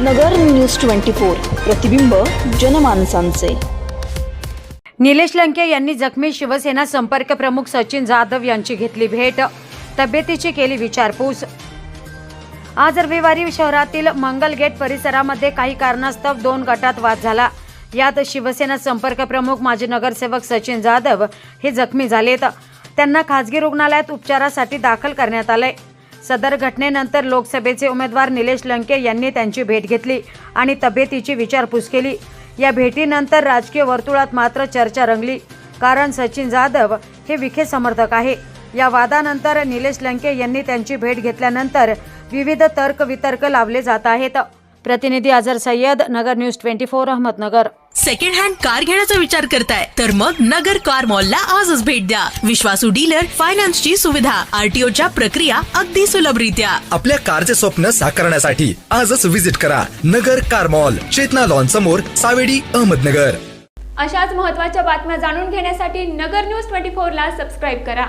नगर news twenty four प्रतिबिंब जनमानसांचे. निलेश लंके यांनी जखमी शिवसेना संपर्क प्रमुख सचिन जाधव यांची घेतली भेट. तब्येतीची केली विचारपूस. आज रविवारी शहरातील मंगलगेट परिसरामध्ये काही कारणास्तव दोन गटात वाद झाला. यात शिवसेना संपर्क प्रमुख माजी नगरसेवक सचिन जाधव हे जखमी झालेत. त्यांना खासगी रुग्णालयात उपचारासाठी दाखल करण्यात आले सदर घटनेनंतर लोकसभेचे उमेदवार निलेश लंके यांनी त्यांची भेट घेतली आणि तब्येतीची विचारपूस केली. या भेटीनंतर राजकीय वर्तुळात मात्र चर्चा रंगली. कारण सचिन जाधव हे विखे समर्थक आहे. या वादानंतर निलेश लंके यांनी त्यांची भेट घेतल्यानंतर विविध तर्क वितर्क लावले जात आहेत. प्रतिनिधी Azhar Sayyad Nagar news twenty four Ahmednagar. Second hand car घेण्याचा विचार करताय. तर मग नगर कार मॉलला आजच भेट द्या. विश्वासू डीलर फायनान्सची सुविधा. आरटीओ च्या प्रक्रिया अगदी सुलभरित्या. आपल्या कारचे स्वप्न साकारण्यासाठी आजच विजिट करा. Nagar car mall Chetana lawn समोर सावेडी अहमदनगर. अशाच महत्त्वाच्या बातम्या जाणून घेण्यासाठी नगर न्यूज ट्वेंटी फोरला सबस्क्राईब करा.